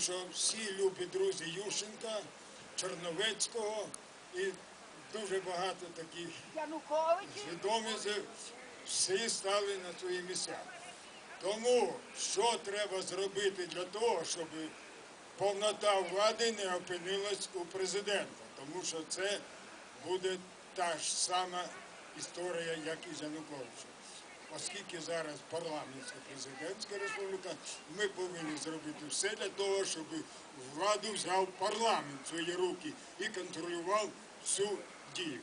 що всі любі друзі Ющенка, Чорновецького і дуже багато таких Янукович. всі стали на свої місця. Тому що треба зробити для того, щоб повнота влади не опинилась у президента, тому що це буде та ж сама історія, як і з Януковичем. Оскільки зараз парламентська президентська республіка, ми повинні зробити все для того, щоб владу взяв парламент в свої руки і контролював всю дію.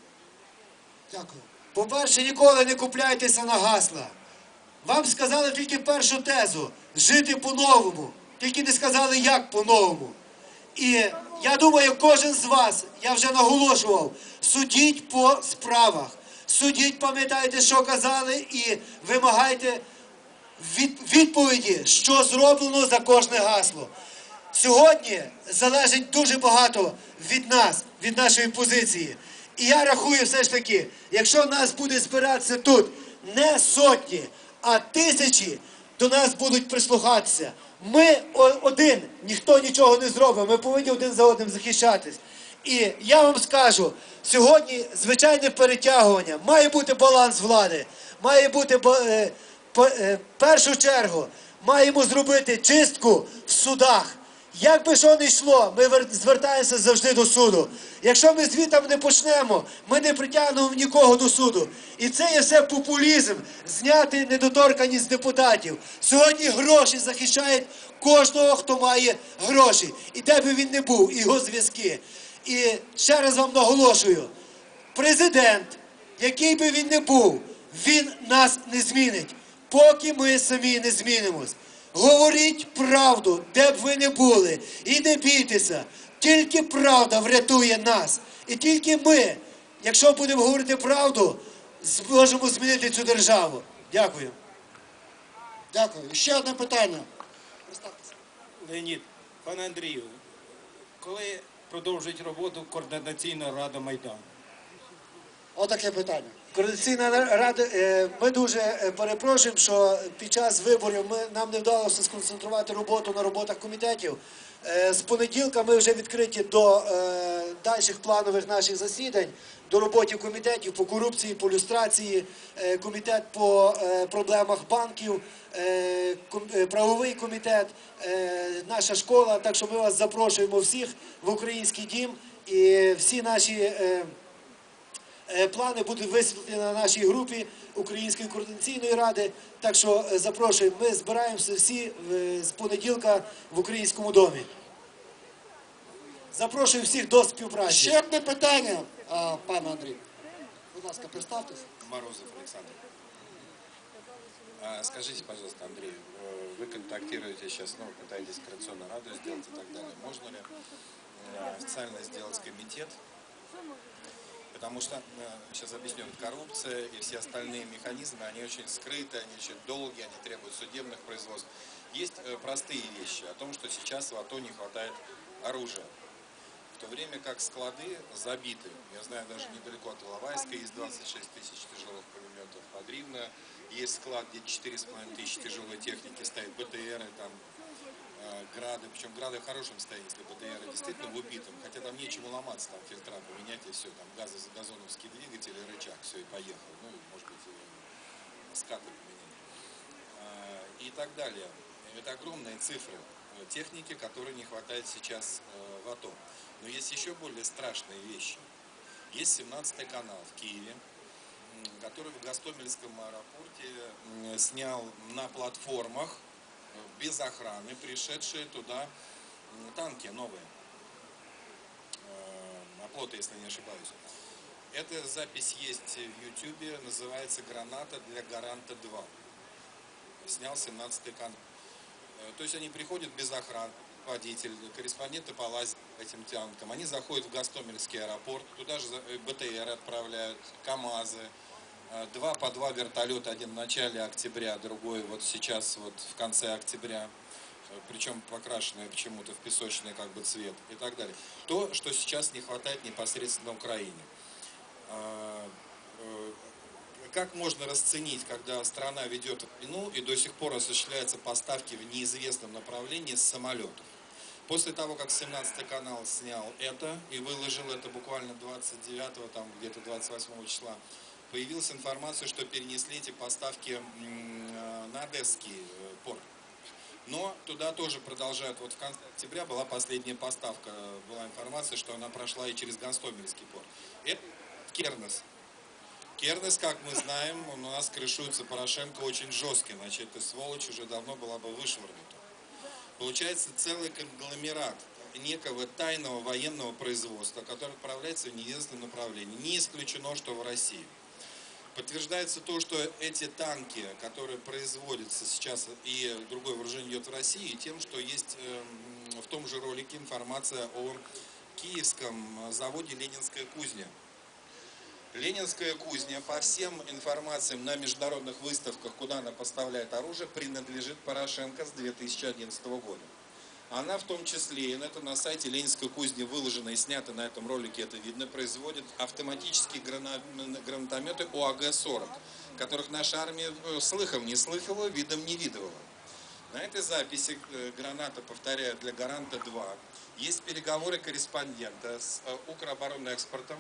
Дякую. По-перше, ніколи не купляйтеся на гасла. Вам сказали тільки першу тезу жити по-новому. Тільки не сказали, як по-новому. І я думаю, кожен з вас, я вже наголошував, судіть по справах. Судіть, пам'ятайте, що казали, і вимагайте відповіді, що зроблено за кожне гасло. Сьогодні залежить дуже багато від нас, від нашої позиції. І я рахую все ж таки, якщо нас буде збиратися тут не сотні, а тисячі, до нас будуть прислухатися. Ми один, ніхто нічого не зробить. Ми повинні один за одним захищатись. І я вам скажу, сьогодні звичайне перетягування, має бути баланс влади, має бути е, по- е, в першу чергу, маємо зробити чистку в судах. Як би що не йшло, ми вер- звертаємося завжди до суду. Якщо ми звітом не почнемо, ми не притягнемо нікого до суду. І це є все популізм, зняти недоторканість депутатів. Сьогодні гроші захищають кожного, хто має гроші. І де би він не був, його зв'язки. І ще раз вам наголошую: президент, який би він не був, він нас не змінить, поки ми самі не змінимось. Говоріть правду, де б ви не були, і не бійтеся. Тільки правда врятує нас. І тільки ми, якщо будемо говорити правду, зможемо змінити цю державу. Дякую. Дякую. Ще одне питання. Леонід, пане Андрію, коли продовжить роботу координаційна рада Майдану? Отаке питання. Координаційна рада, е, ми дуже е, перепрошуємо, що під час виборів нам не вдалося сконцентрувати роботу на роботах комітетів. Е, З понеділка ми вже відкриті до е, дальших планових наших засідань, до роботи комітетів по корупції, по люстрації, е, комітет по проблемах банків, правовий комітет, наша школа. Так що ми вас запрошуємо всіх в український дім і всі наші. Плани будуть висвітлені на нашій групі Української координаційної ради. Так що е, запрошуємо. Ми збираємося всі е, з понеділка в українському домі. Запрошую всіх до співпраці. Ще одне питання, а, пане Андрій. Будь ласка, представтеся. Морозов Александр. А, Скажите, пожалуйста, Андрей, э, вы контактируете сейчас, ну, пытаетесь коррекционную раду сделать и так далее. Можно ли э, официально сделать комитет? Потому что, сейчас объясню, коррупция и все остальные механизмы, они очень скрыты, они очень долгие, они требуют судебных производств. Есть э, простые вещи о том, что сейчас в АТО не хватает оружия. В то время как склады забиты. Я знаю, даже недалеко от Иловайска есть 26 тысяч тяжелых пулеметов под Ривно. Есть склад, где 4,5 тысячи тяжелой техники стоит, БТРы, там, э, грады. Причем грады в хорошем состоянии, если БТРы действительно в убитом. Хотя там нечему ломаться, там фильтра поменять и все. Там газозагазоновский двигатель и рычаг, все, и поехал. Ну, может быть, скаты поменять. А, И так далее. Это огромные цифры э, техники, которой не хватает сейчас э, в АТО. Но есть еще более страшные вещи. Есть 17 канал в Киеве, который в Гастомельском аэропорте снял на платформах э, без охраны, пришедшие туда танки новые. Э, Оплоты, если не ошибаюсь. Эта запись есть в Ютубе, называется «Граната для Гаранта 2». Снял 17 канал. Э, То есть они приходят без охраны, водитель, корреспонденты полазят по этим танкам. Они заходят в Гастомельский аэропорт, туда же э, БТР отправляют, КАМАЗы. Э, Два по два вертолета, один в начале октября, другой вот сейчас, вот в конце октября. Э, Причем покрашенные почему-то в песочный как бы цвет и так далее. То, что сейчас не хватает непосредственно Украине. А, э, Как можно расценить, когда страна ведет войну и до сих пор осуществляются поставки в неизвестном направлении с самолетов? После того, как 17 канал снял это и выложил это буквально 29 там где-то 28 числа, появилась информация, что перенесли эти поставки э, на Одесский э, порт. Но туда тоже продолжают. Вот в конце октября была последняя поставка, была информация, что она прошла и через Гостомельский порт. Это Кернес. Кернес, как мы знаем, у нас крышуется Порошенко очень жесткий, значит, эта сволочь уже давно была бы вышвырнута. Получается целый конгломерат некого тайного военного производства, который отправляется в неизвестном направлении. Не исключено, что в России. Подтверждается то, что эти танки, которые производятся сейчас и другое вооружение идет в России, тем, что есть эм, в том же ролике информация о киевском заводе «Ленинская кузня». Ленинская кузня, по всем информациям на международных выставках, куда она поставляет оружие, принадлежит Порошенко с 2011 года. Она в том числе, и это на сайте Ленинской кузни выложено и снято на этом ролике, это видно, производит автоматические грана- гранатометы ОАГ-40, которых наша армия э, слыхом не слыхала, видом не видывала. На этой записи э, граната, повторяю, для «Гаранта-2» есть переговоры корреспондента с э, Укроборонэкспортом,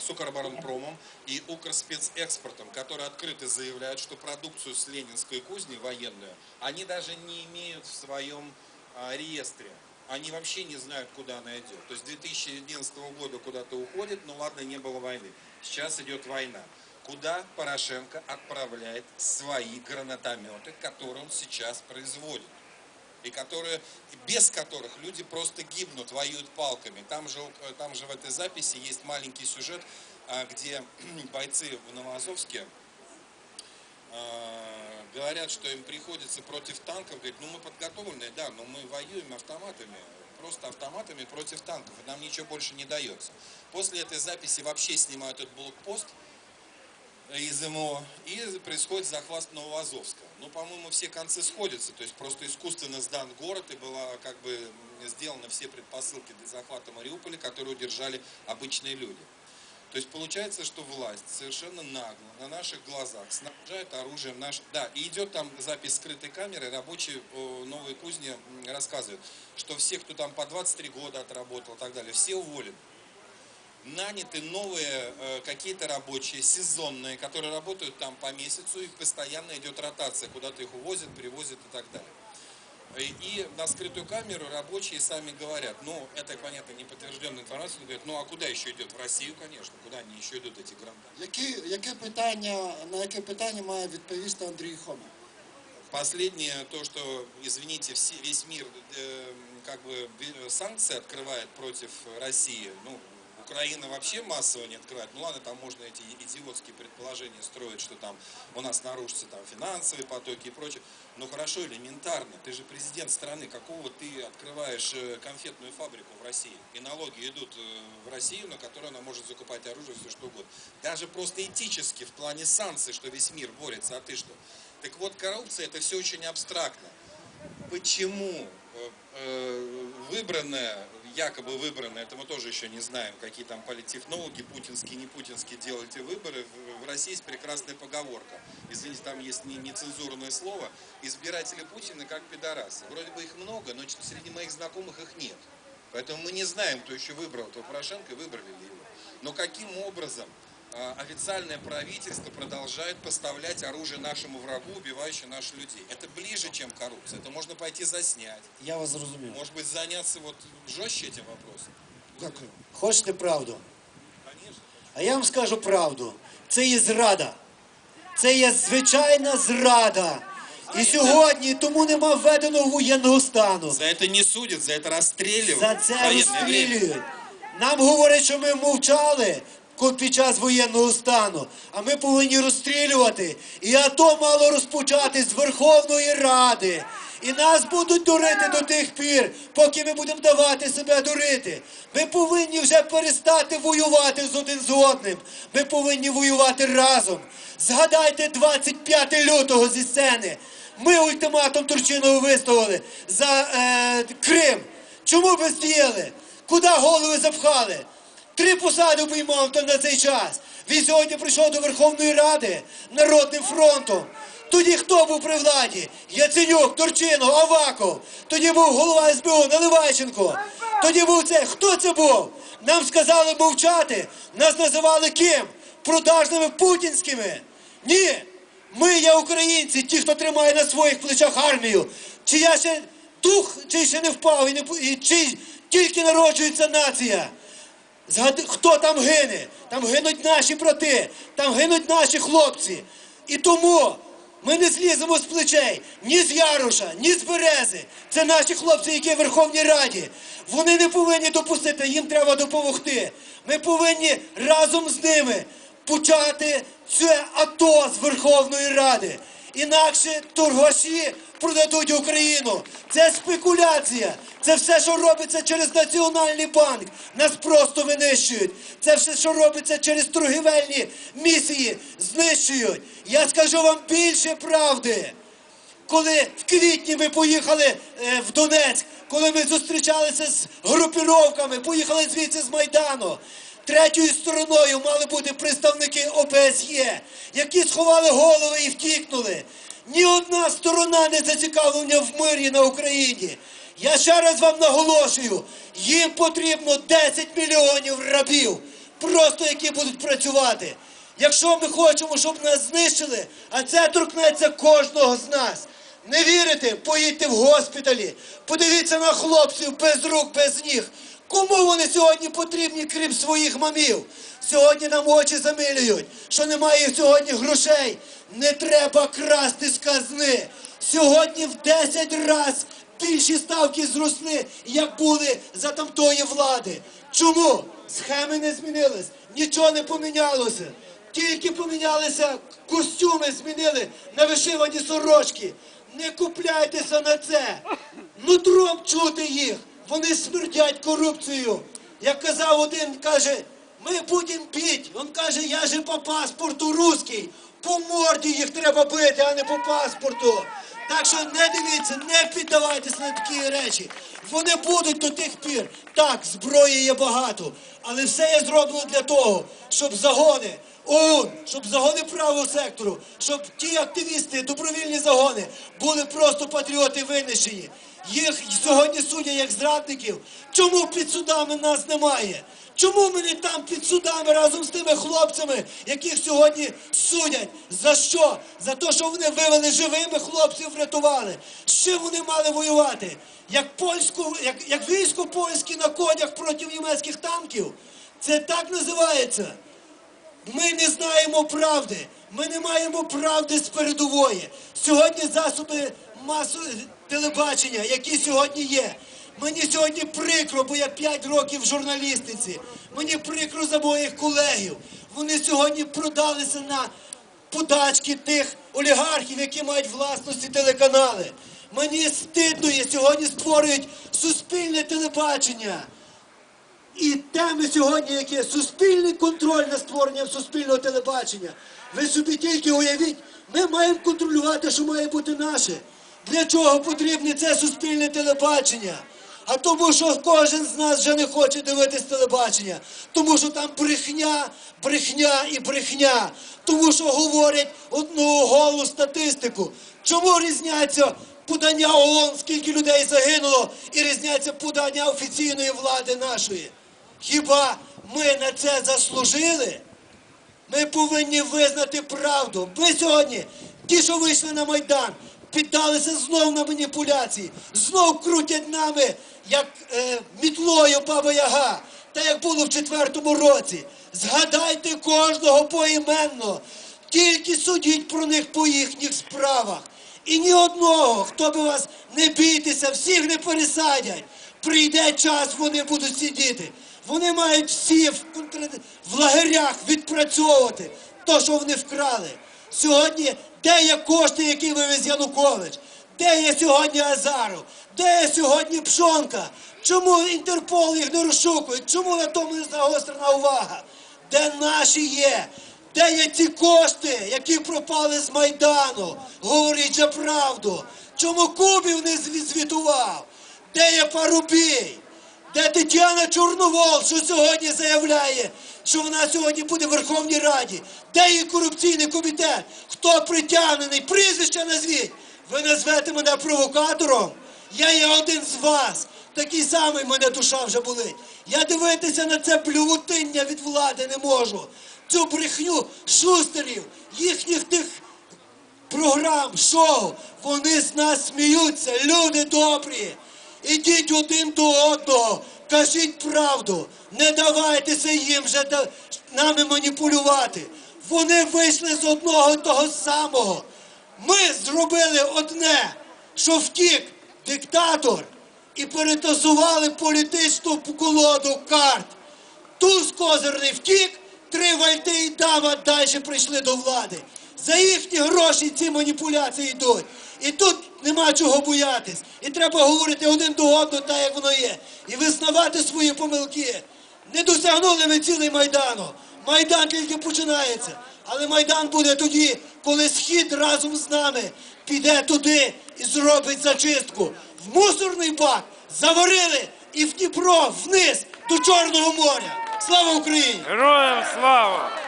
с Укроборонпромом и Укрспецэкспортом, которые открыто заявляют, что продукцию с Ленинской кузни военную они даже не имеют в своем реестре. Они вообще не знают, куда она идет. То есть с 2011 года куда-то уходит, ну ладно, не было войны. Сейчас идет война. Куда Порошенко отправляет свои гранатометы, которые он сейчас производит? И которые, без которых люди просто гибнут, воюют палками. Там же, э, там же в этой записи есть маленький сюжет, а, где бойцы в Новоазовске э, говорят, что им приходится против танков, говорят, ну мы подготовленные, да, но мы воюем автоматами, просто автоматами против танков, и нам ничего больше не дается. После этой записи вообще снимают этот блокпост из МО, и происходит захват Новоазовска. Ну, по-моему, все концы сходятся, то есть просто искусственно сдан город, и была как бы сделаны все предпосылки для захвата Мариуполя, которые удержали обычные люди. То есть получается, что власть совершенно нагло на наших глазах снабжает оружием наш. Да, и идет там запись скрытой камеры, рабочие о, новой кузни рассказывают, что все, кто там по 23 года отработал и так далее, все уволены. Наняты новые э, какие-то рабочие, сезонные, которые работают там по месяцу, и постоянно идет ротация, куда-то их увозят, привозят и так далее. И, и на скрытую камеру рабочие сами говорят, ну, это, понятно, не подтвержденная информация, но говорят, ну, а куда еще идет? В Россию, конечно, куда они еще идут, эти гранты? Які, яке питання, на яке питання має відповісти Андрій Хома? Последнее, то, что, извините, все, весь мир э, как бы ви- санкции открывает против России, ну, Украина вообще массово не открывает. Ну ладно, там можно эти идиотские предположения строить, что там у нас нарушатся там финансовые потоки и прочее. Но хорошо, элементарно. Ты же президент страны. Какого ты открываешь э, конфетную фабрику в России? И налоги идут э, в Россию, на которую она может закупать оружие, все что угодно. Даже просто этически, в плане санкций, что весь мир борется, а ты что? Так вот, коррупция это все очень абстрактно. Почему э, выбранная, якобы выбранная, это мы тоже еще не знаем, какие там политтехнологи, путинские, не путинские делали эти выборы, в, России есть прекрасная поговорка, извините, там есть не- нецензурное слово, избиратели Путина как пидорасы. Вроде бы их много, но среди моих знакомых их нет. Поэтому мы не знаем, кто еще выбрал этого Порошенко выбрали ли его. Но каким образом официальное правительство продолжает поставлять оружие нашему врагу, убивающему наших людей. Это ближе, чем коррупция. Это можно пойти заснять. Я вас зрозумів. Может быть, заняться вот жестче этим вопросом. Дякую. Хочете правду? Конечно. А я вам скажу правду. Це є зрада. Це є звичайна зрада. І сьогодні тому нема введеного воєнного стану. За это не судят, за это расстреливают. За в це военное время. розстрілюють. Нам говорять, що ми мовчали ко- Під час воєнного стану, а ми повинні розстрілювати. І АТО мало розпочати з Верховної Ради. І нас будуть дурити до тих пір, поки ми будемо давати себе дурити. Ми повинні вже перестати воювати з один з одним. Ми повинні воювати разом. Згадайте 25 лютого зі сцени. Ми ультиматум Турчинову виставили за е, Крим. Чому бездіяли? Куди голови запхали? Три посади обіймав то на цей час. Він сьогодні прийшов до Верховної Ради Народним фронтом. Тоді хто був при владі? Яценюк, Турчинов, Аваков. Тоді був голова СБУ Наливайченко. Тоді був це. Хто це був? Нам сказали мовчати. Нас називали ким? Продажними путінськими. Ні. Ми є українці, ті, хто тримає на своїх плечах армію. Чи я ще дух, чи ще не впав, і, не, і чи тільки народжується нація. Згади, хто там гине? Там гинуть наші брати, там гинуть наші хлопці. І тому ми не зліземо з плечей ні з Яруша, ні з Берези. Це наші хлопці, які в Верховній Раді. Вони не повинні допустити, їм треба допомогти. Ми повинні разом з ними почати це АТО з Верховної Ради. Інакше торгаші продадуть Україну. Це спекуляція. Це все, що робиться через Національний банк. Нас просто винищують. Це все, що робиться через торгівельні місії, знищують. Я скажу вам більше правди. Коли в квітні ми поїхали е, в Донецьк, коли ми зустрічалися з групіровками, поїхали звідси з Майдану. Третьою стороною мали бути представники ОБСЄ, які сховали голови і втікнули. Ні одна сторона не зацікавлена в мирі на Україні. Я ще раз вам наголошую, їм потрібно 10 мільйонів рабів, просто які будуть працювати. Якщо ми хочемо, щоб нас знищили, а це торкнеться кожного з нас. Не вірите? Поїдьте в госпіталі, подивіться на хлопців без рук, без ніг. Кому вони сьогодні потрібні, крім своїх мамів? Сьогодні нам очі замилюють, що немає сьогодні грошей. Не треба красти з казни. Сьогодні в 10 разів більші ставки зросли, як були за тамтої влади. Чому? Схеми не змінились, нічого не помінялося. Тільки помінялися костюми, змінили на вишивані сорочки. Не купляйтеся на це. Нутром чути їх. Вони смердять корупцією. Як казав один, каже, ми будемо бити. Він каже, я же по паспорту русський. По морді їх треба бити, а не по паспорту. Так що не дивіться, не піддавайтеся на такі речі. Вони будуть до тих пір. Так, зброї є багато, але все є зроблено для того, щоб загони ОУН, щоб загони правого сектору, щоб ті активісти, добровільні загони були просто патріоти винищені. Їх сьогодні судять як зрадників. Чому під судами нас немає? Чому ми не там під судами разом з тими хлопцями, яких сьогодні судять? За що? За те, що вони вивели живими хлопців, врятували. З чим вони мали воювати? Як польську, як, як військо польське на конях проти німецьких танків? Це так називається. Ми не знаємо правди. Ми не маємо правди з передової. Сьогодні засоби масового телебачення, які сьогодні є. Мені сьогодні прикро, бо я 5 років в журналістиці. Мені прикро за моїх колегів. Вони сьогодні продалися на подачки тих олігархів, які мають власності телеканали. Мені стидно є, сьогодні створюють суспільне телебачення. І теми сьогодні, яке суспільний контроль над створенням суспільного телебачення. Ви собі тільки уявіть, ми маємо контролювати, що має бути наше. Для чого потрібне це суспільне телебачення? А тому, що кожен з нас вже не хоче дивитись телебачення. Тому що там брехня, брехня і брехня. Тому що говорять одну голу статистику. Чому різняться подання ООН, скільки людей загинуло, і різняться подання офіційної влади нашої? Хіба ми на це заслужили? Ми повинні визнати правду. Ви сьогодні, ті, що вийшли на Майдан, піддалися знов на маніпуляції, знов крутять нами, як е, мітлою Баба Яга, та як було в четвертому році. Згадайте кожного поіменно, тільки судіть про них по їхніх справах. І ні одного, хто би вас не бійтеся, всіх не пересадять. Прийде час, вони будуть сидіти. Вони мають всі в, в лагерях відпрацьовувати те, що вони вкрали. Сьогодні де є кошти, які вивез Янукович? Де є сьогодні Азаров? Де є сьогодні Пшонка? Чому Інтерпол їх не розшукує? Чому на тому не загострена увага? Де наші є? Де є ці кошти, які пропали з Майдану? Говоріть же правду. Чому Кубів не звітував? Де є Парубій? Де Тетяна Чорновол, що сьогодні заявляє, що вона сьогодні буде в Верховній Раді? Де її корупційний комітет? Хто притягнений? Прізвище назвіть. Ви назвете мене провокатором? Я є один з вас. Такий самий мене душа вже болить. Я дивитися на це блювотиння від влади не можу. Цю брехню шустерів, їхніх тих програм, шоу. Вони з нас сміються, люди добрі. Ідіть один до одного, кажіть правду, не давайтеся їм вже нами маніпулювати. Вони вийшли з одного того самого. Ми зробили одне, що втік диктатор і перетасували політичну колоду карт. Туз козирний втік, три вальти і дама далі прийшли до влади. За їхні гроші ці маніпуляції йдуть. І тут нема чого боятись. І треба говорити один до одного, так як воно є. І визнавати свої помилки. Не досягнули ми цілий Майдану. Майдан тільки починається. Але Майдан буде тоді, коли схід разом з нами піде туди і зробить зачистку. В мусорний бак заварили і в Дніпро вниз до Чорного моря. Слава Україні! Героям слава!